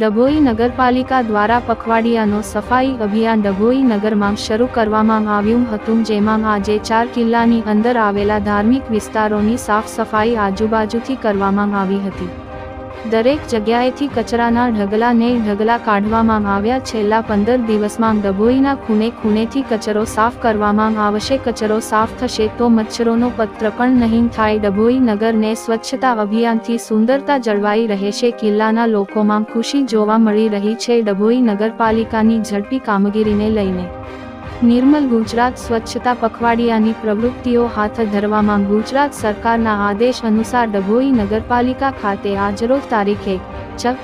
ડભોઈ નગરપાલિકા દ્વારા પખવાડિયાનો સફાઈ અભિયાન ડભોઈ નગરમાં શરૂ કરવામાં આવ્યું હતું, જેમાં આજે ચાર કિલ્લાની અંદર આવેલા ધાર્મિક વિસ્તારોની સાફ સફાઈ આજુબાજુથી કરવામાં આવી હતી. દરેક જગ્યાએથી કચરાના ઢગલા ને ઢગલા કાઢવામાં આવ્યા છેલ્લા પંદર દિવસમાં ડભોઈના ખૂણે ખૂણેથી કચરો સાફ કરવામાં આવશે. કચરો સાફ થશે તો મચ્છરોનો પત્ર પણ નહીં થાય. ડભોઈ નગરને સ્વચ્છતા અભિયાનથી સુંદરતા જળવાઈ રહેશે. કિલ્લાના લોકોમાં ખુશી જોવા મળી રહી છે. ડભોઈ નગરપાલિકાની ઝડપી કામગીરીને લઈને નિર્મલ ગુજરાત સ્વચ્છતા પખવાડિયાની પ્રવૃત્તિઓ હાથ ધરવામાં ગુજરાત સરકારના આદેશ અનુસાર ડભોઈ નગરપાલિકા ખાતે આજરોજ તારીખ એક છ,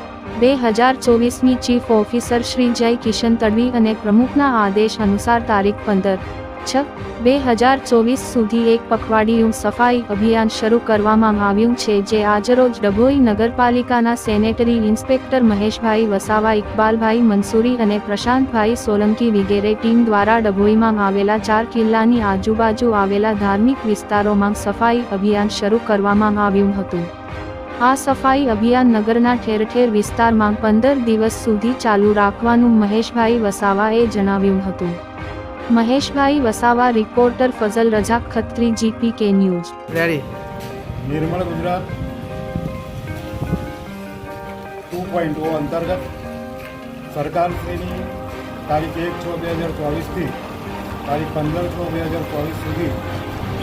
બે હજાર ચોવીસની ચીફ ઓફિસર શ્રી જય કિશન તડવી અને પ્રમુખના આદેશ અનુસાર તારીખ પંદર છ બે હજાર ચોવીસ સુધી એક પખવાડિયું સફાઈ અભિયાન શરૂ કરવામાં આવ્યું છે, જે આજરોજ ડભોઈ નગરપાલિકાના સેનેટરી ઇન્સ્પેક્ટર મહેશભાઈ વસાવા, ઇકબાલભાઈ મંસૂરી અને પ્રશાંતભાઈ સોલંકી વગેરે ટીમ દ્વારા ડભોઈમાં આવેલા ચાર કિલ્લાની આજુબાજુ આવેલા ધાર્મિક વિસ્તારોમાં સફાઈ અભિયાન શરૂ કરવામાં આવ્યું હતું. આ સફાઈ અભિયાન નગરના ઠેર ઠેર વિસ્તારમાં પંદર દિવસ સુધી ચાલુ રાખવાનું મહેશભાઈ વસાવાએ જણાવ્યું હતું. મહેશભાઈ Vasava reporter Fazal Raza Khatri GP K news. Ready Nirmal Gujarat two point O અંતર્ગત સરકારશ્રીની તારીખ એક છ બે હજાર ચોવીસથી તારીખ પંદર છ બે હજાર ચોવીસ સુધી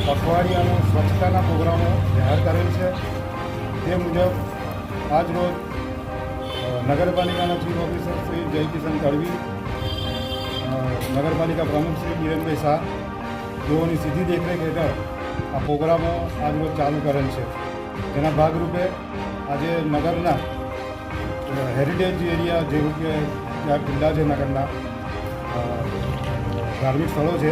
પખવાડિયાનો સ્વચ્છતાના પ્રોગ્રામો જાહેર કરેલ છે. તે મુજબ આજરોજ નગરપાલિકાના ચીફ ઓફિસર શ્રી જયકિશન તડવી નગરપાલિકા પ્રમુખ શ્રી કિરણભાઈ શાહ તેઓની સીધી દેખરેખ હેઠળ આ પ્રોગ્રામો આજરોજ ચાલુ કરેલ છે. તેના ભાગરૂપે આજે નગરના હેરિટેજ એરિયા જેવું કે ત્યાં કિલ્લા છે નગરના ધાર્મિક સ્થળો છે